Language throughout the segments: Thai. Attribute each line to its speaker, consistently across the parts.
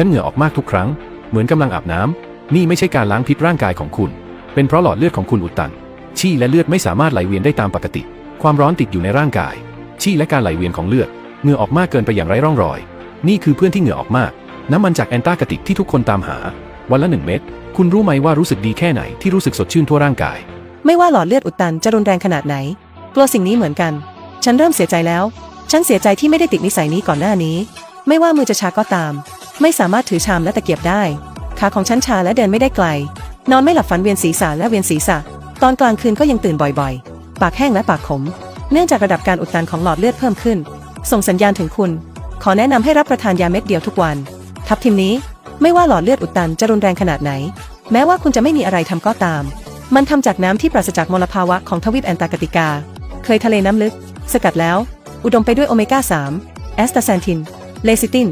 Speaker 1: ฉันเหงื่อออกมากทุกครั้ง เหมือนกำลังอาบน้ำ นี่ไม่ใช่การล้างพิษร่างกายของคุณ เป็นเพราะหลอดเลือดของคุณอุดตัน ชี่และเลือดไม่สามารถไหลเวียนได้ตามปกติ ความร้อนติดอยู่ในร่างกาย ชี่และการไหลเวียนของเลือด เหงื่อออกมากเกินไปอย่างไร้ร่องรอย นี่คือเพื่อนที่เหงื่อออกมาก น้ำมันจากแอนตาร์กติกที่ทุกคนตามหา วันละหนึ่งเม็ด คุณรู้ไหมว่ารู้สึกดีแค่ไหนที่รู้สึกสดชื่นทั่วร่างกาย
Speaker 2: ไม่ว่าหลอดเลือดอุดตันจะรุนแรงขนาดไหน กลัวสิ่งนี้เหมือนกัน ฉันเริ่มเสียใจแล้ว ฉันเสียใจที่ไม่ได้ติดนิสัยนี้ก่อนหน้านี้ ไม่ว่ามือจะชาก็ตาม ไม่สามารถถือชามและตะเกียบได้ ขาของฉันชาและเดินไม่ได้ไกล นอนไม่หลับฝันเวียนศีรษะและเวียนศีรษะ ตอนกลางคืนก็ยังตื่นบ่อยๆ ปากแห้งและปากขม เนื่องจากระดับการอุดตันของหลอดเลือดเพิ่มขึ้น ส่งสัญญาณถึงคุณ ขอแนะนำให้รับประทานยาเม็ดเดียวทุกวัน ทับทิมนี้ ไม่ว่าหลอดเลือดอุดตันจะรุนแรงขนาดไหน แม้ว่าคุณจะไม่มีอะไรทำก็ตาม มันทำจากน้ำที่ปราศจากมลภาวะของทวีปแอนตาร์กติกา เคยทะเลน้ำลึก สกัดแล้ว อุดมไปด้วยโอเมก้า 3 แอสตาแซนทิน เลซิติน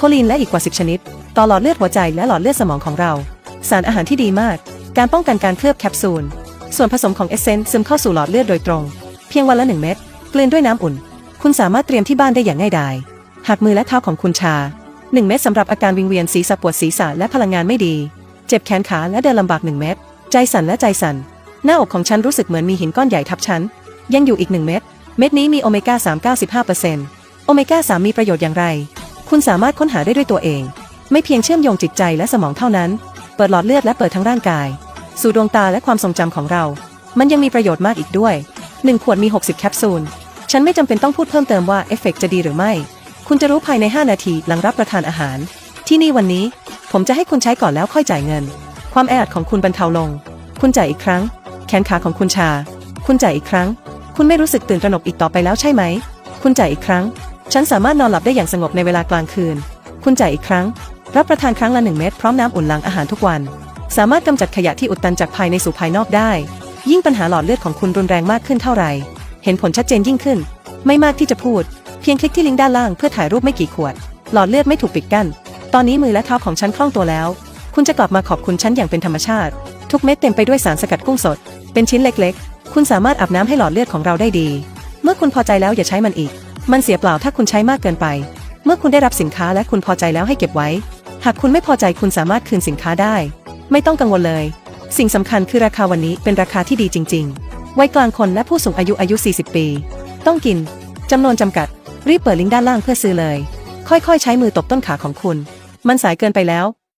Speaker 2: โคลีนและอีกกว่า 10 ชนิด ต่อหลอดเลือดหัวใจและหลอดเลือดสมองของเรา สารอาหารที่ดีมาก การป้องกันการเคลือบแคปซูล ส่วนผสมของเอเซนซึมเข้าสู่หลอดเลือดโดยตรง เพียงวันละ 1 เม็ดกลืนด้วยน้ำอุ่น คุณสามารถเตรียมที่บ้านได้อย่างง่ายดาย หากมือและเท้าของคุณชา 1 เม็ดสำหรับอาการวิงเวียนศีรษะปวดศีรษะและพลังงานไม่ดี เจ็บแขนขาและเดินลำบาก 1 เม็ดใจสั่นและใจสั่น หน้าอกของฉันรู้สึกเหมือนมีหินก้อนใหญ่ทับฉัน ยังอยู่อีก 1 เม็ด เม็ดนี้มีโอเมก้า3 95%โอเมก้า3มีประโยชน์อย่างไร คุณสามารถค้นหาได้ด้วยตัวเอง ไม่เพียงเชื่อมโยงจิตใจและสมองเท่านั้น เปิดหลอดเลือดและเปิดทั้งร่างกาย สู่ดวงตาและความทรงจำของเรา มันยังมีประโยชน์มากอีกด้วย 1 ขวดมี 60 แคปซูล ฉันไม่จำเป็นต้องพูดเพิ่มเติมว่าเอฟเฟกต์จะดีหรือไม่ คุณจะรู้ภายใน 5 นาทีหลังรับประทานอาหาร ที่นี่วันนี้ ผมจะให้คุณใช้ก่อนแล้วค่อยจ่ายเงิน ความแออัดของคุณบรรเทาลง คุณจ่ายอีกครั้ง แขนขาของคุณชา คุณจ่ายอีกครั้ง คุณไม่รู้สึกตื่นตระหนกอีกต่อไปแล้วใช่ไหม คุณจ่ายอีกครั้ง ฉันสามารถนอนหลับได้อย่างสงบในเวลากลางคืน คุณจ่ายอีกครั้ง รับประทานครั้งละหนึ่งเม็ดพร้อมน้ำอุ่นหลังอาหารทุกวัน สามารถกำจัดขยะที่อุดตันจากภายในสู่ภายนอกได้ ยิ่งปัญหาหลอดเลือดของคุณรุนแรงมากขึ้นเท่าไหร่ เห็นผลชัดเจนยิ่งขึ้น ไม่มากที่จะพูด เพียงคลิกที่ลิงก์ด้านล่างเพื่อถ่ายรูปไม่กี่ขวด หลอดเลือดไม่ถูกปิดกั้น ตอนนี้มือและเท้าของฉันคล่องตัวแล้ว คุณจะกลับมาขอบคุณฉันอย่างเป็นธรรมชาติ ทุกเม็ดเต็มไปด้วยสารสกัดกุ้งสด เป็นชิ้นเล็ก ๆ คุณสามารถอาบน้ำให้หลอดเลือดของเราได้ดี เมื่อคุณพอใจแล้วอย่าใช้มันอีก มันเสียเปล่าถ้าคุณใช้มากเกินไป เมื่อคุณได้รับสินค้าและคุณพอใจแล้วให้เก็บไว้ หากคุณไม่พอใจคุณสามารถคืนสินค้าได้ ไม่ต้องกังวลเลย สิ่งสำคัญคือราคาวันนี้เป็นราคาที่ดีจริง ๆ วัยกลางคนและผู้สูงอายุอายุ 40 ปี ต้องกินจำนวนจำกัด รีบเปิดลิงก์ด้านล่างเพื่อซื้อเลย ค่อยๆ ใช้มือตบต้นขาของคุณ มันสายเกินไปแล้ว